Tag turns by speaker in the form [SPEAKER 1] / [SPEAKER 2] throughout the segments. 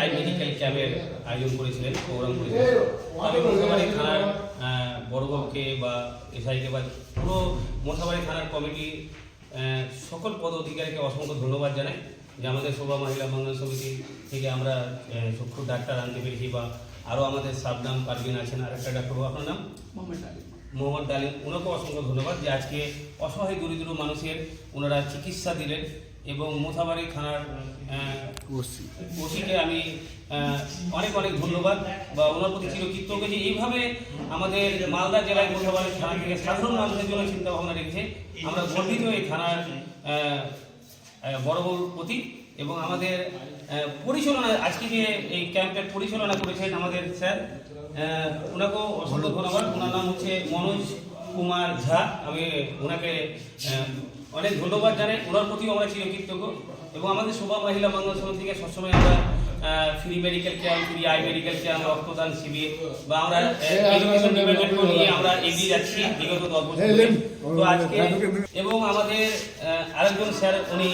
[SPEAKER 1] I medical ক্যাম্পের আয়োজন করেছিলেন প্রোগ্রাম করেছিলেন। আমি মোথাবাড়ি থানার বড়বাবুকে বা এসআইকে বা পুরো মোথাবাড়ি থানার কমিটি সকল পদ অধিকারীকে অসংখ্য ধন্যবাদ জানাই যে আমাদের শোভা মহিলা মঙ্গল সমিতি থেকে আমরা চক্ষু ডাক্তার আনতে পেরেছি বা আরও আমাদের সাবনাম পারভিন আছেন আর একটা ডাক্তারবাবু আপনার নাম? মোহাম্মদ ডালিম ওনাকেও অসংখ্য ধন্যবাদ যে আজকে অসহায় দরিদ্র মানুষের ওনারা চিকিৎসা দিলেন। এবং মোথাবাড়ি থানার ওসিকে আমি অনেক অনেক ধন্যবাদ বা ওনার প্রতি চিরকৃতজ্ঞ যে এইভাবে আমাদের মালদা জেলায় মোথাবাড়ি থানা থেকে সাধারণ মানুষের জন্য চিন্তা ভাবনা রেখেছে আমরা গর্বিত এই থানার বড় বড় প্রতি এবং আমাদের পরিচালনা আজকে যে এই ক্যাম্পের পরিচালনা করেছেন আমাদের স্যার ওনাকেও অসংখ্য ধন্যবাদ। ওনার নাম হচ্ছে মনোজ কুমার ঝা। আমি ওনাকে অনেক ধন্যবাদ জানাই ওনার প্রতিও আমরা চিরকৃতজ্ঞ এবং আমাদের শোভা মহিলা মঙ্গল সমিতি থেকে সবসময় আমরা free medical camp free eye medical camp রক্তদান শিবির বা আমরা এডুকেশন ডিপার্টমেন্টকে নিয়ে আমরা এগিয়ে যাচ্ছি বিগত দশ বছর তো আজকে এবং আমাদের আরেকজন স্যার উনি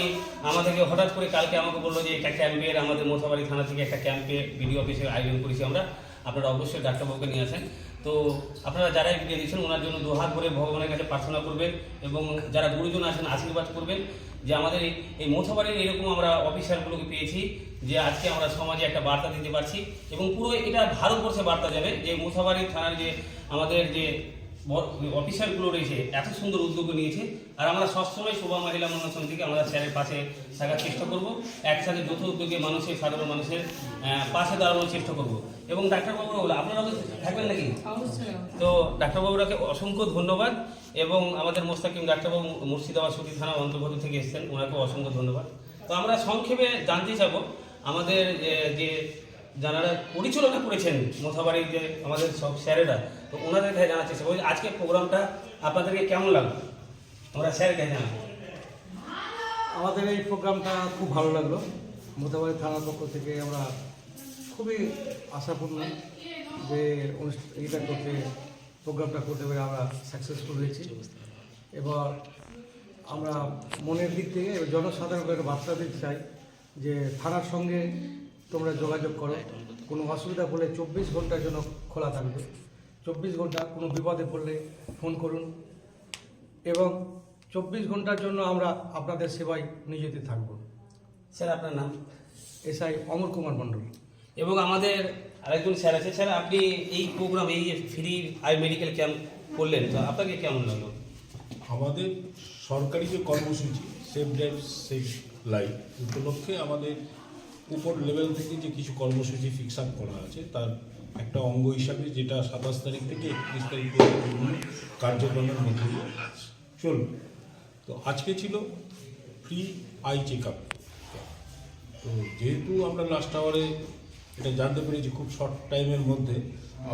[SPEAKER 1] আমাদেরকে হঠাৎ করে কালকে আমাকে বলল যে একটা ক্যাম্পের আমাদের মোথাবাড়ি থানা থেকে একটা ক্যাম্পে বিডিও অফিসে আয়োজন করেছি আমরা আপনারা অবশ্যই ডাক্তারবাবুকে নিয়ে আসেন তো আপনারা যারাই ভিডিও দিচ্ছেন ওনার জন্য দু হাত ভরে ভগবানের কাছে প্রার্থনা করবেন এবং যারা গুরুজন আছেন, আশীর্বাদ করবেন যে আমাদের এই- এই মোথাবাড়ির এরকম আমরা অফিসারগুলোকে পেয়েছি যে আজকে আমরা সমাজে একটা বার্তা দিতে পারছি এবং পুরো এটা ভারতবর্ষে বার্তা যাবে যে মোথাবাড়ি থানার যে আমাদের যে অফিসারগুলো রয়েছে এত সুন্দর উদ্যোগ নিয়েছে। আর আমরা সবসময় শোভা মহিলা মন্ডল সমিতিকে আমরা স্যারের পাশে থাকার চেষ্টা করব। একসাথে যৌথ উদ্যোগে মানুষের সাধারণ মানুষের পাশে দাঁড়ানোর চেষ্টা করব। এবং ডাক্তারবাবুরা ডাক্তারবাবু আপনারাও থাকবেন নাকি? তো ডাক্তারবাবুরাকে অসংখ্য ধন্যবাদ। এবং আমাদের মোস্তাকিম ডাক্তারবাবু মুর্শিদাবাদ সতী থানা অন্তর্গত থেকে এসেছেন ওনাকেও অসংখ্য ধন্যবাদ। তো আমরা সংক্ষেপে জানতে চাবো আমাদের যে- যে যারা পরিচালনা করেছেন মোথাবাড়ির যে আমাদের সব স্যারেরা, তো ওনাদের কাছে জানার চেষ্টা করছি, আজকে প্রোগ্রামটা আপনাদেরকে কেমন লাগল? আমরা স্যারের কাছে জানাব।
[SPEAKER 2] আমাদের এই প্রোগ্রামটা খুব ভালো লাগল। মোতাবাড়ি থানার পক্ষ থেকে আমরা খুবই আশাপূর্ণ যে এইটা করতে, প্রোগ্রামটা করতে পেরে আমরা সাকসেসফুল হয়েছি। এবার আমরা মনের দিক থেকে, জনসাধারণকে একটা বার্তা দিতে চাই যে থানার সঙ্গে তোমরা যোগাযোগ করো। কোনো অসুবিধা পড়লে চব্বিশ ঘণ্টার জন্য খোলা থাকবে। চব্বিশ ঘণ্টা কোনো বিপদে পড়লে ফোন করুন। এবং চব্বিশ ঘণ্টার জন্য আমরা আপনাদের সেবায় নিয়োজিত থাকব।
[SPEAKER 1] স্যার আপনার নাম?
[SPEAKER 2] এসআই অমর কুমার মণ্ডল।
[SPEAKER 1] এবং আমাদের আরেকজন স্যার আছে। স্যার আপনি এই প্রোগ্রাম এই যে ফ্রি আই মেডিকেল ক্যাম্প করলেন তো আপনাকে কেমন লাগল?
[SPEAKER 3] আমাদের সরকারি যে কর্মসূচি সেফ ড্রাইভ সেফ লাইফ উপলক্ষে আমাদের উপর লেভেল থেকে যে কিছু কর্মসূচি ফিক্স আপ করা আছে, তার একটা অঙ্গ হিসাবে যেটা সাতাশ তারিখ থেকে একত্রিশ তারিখ পর্যন্ত কার্যক্রমের মধ্যে চলবে। তো আজকে ছিল ফ্রি আই চেক আপ তো যেহেতু আমরা লাস্ট আওয়ারে এটা জানতে পেরেছি খুব শর্ট টাইমের মধ্যে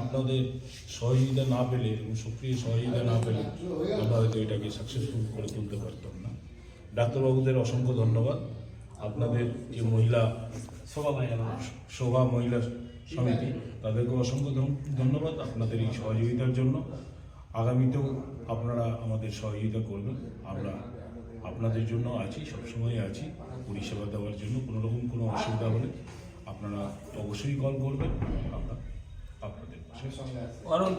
[SPEAKER 3] আপনাদের সহযোগিতা না পেলে এবং সক্রিয় সহযোগিতা না পেলে আমরা হয়তো এটাকে সাকসেসফুল করে তুলতে পারতাম না। ডাক্তারবাবুদের অসংখ্য ধন্যবাদ। আপনাদের যে মহিলা
[SPEAKER 1] সভা মহিলা
[SPEAKER 3] সমিতি তাদেরকে অসংখ্য ধন্যবাদ আপনাদের এই সহযোগিতার জন্য। আগামীতেও আপনারা আমাদের সহযোগিতা করবেন। আমরা আপনাদের জন্য আছি, সবসময় আছি, পরিষেবা দেওয়ার জন্য। কোনো রকম কোনো অসুবিধা হলে আপনারা অবশ্যই কল করবেন আমরা আপনাদের পাশে আছি।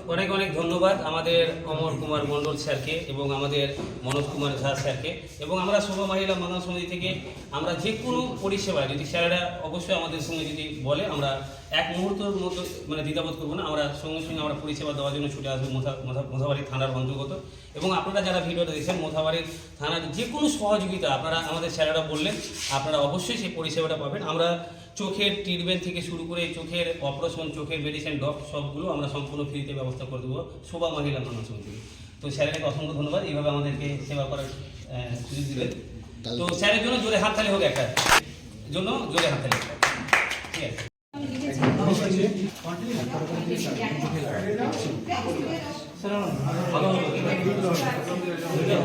[SPEAKER 1] অনেক- অনেক ধন্যবাদ আমাদের অমর কুমার মণ্ডল স্যারকে এবং আমাদের মনোজ কুমার ঝা স্যারকে। এবং আমরা শুভ মহিলা মানব সমিতি থেকে আমরা যে কোনো পরিষেবা যদি স্যারেরা অবশ্যই আমাদের সঙ্গে যদি বলে, আমরা এক মুহূর্তের মতো মানে দ্বিধাবোধ করব না। আমরা সঙ্গে সঙ্গে আমরা পরিষেবা দেওয়ার জন্য ছুটে আসব মোথা মোথা- মোথাবাড়ি থানার অন্তর্গত। এবং আপনারা যারা ভিডিওটা দেখছেন মোথাবাড়ির থানার যে কোনো সহযোগিতা আপনারা আমাদের স্যারেরা বললেন, আপনারা অবশ্যই সেই পরিষেবাটা পাবেন। আমরা চোখের ট্রিটমেন্ট থেকে শুরু করে চোখের অপারেশন চোখের মেডিসিন ডক সবগুলো আমরা সম্পূর্ণ ফ্রিতে ব্যবস্থা করে দেবো। শোভা মহিলা মানুষ থেকে তো স্যারের অসংখ্য ধন্যবাদ। এইভাবে আমাদেরকে সেবা করার সুযোগ দিলেন। তো স্যারের জন্য জোরে হাততালি হোক একটা। জন্য জোরে হাততালি একটা ঠিক আছে। হবে।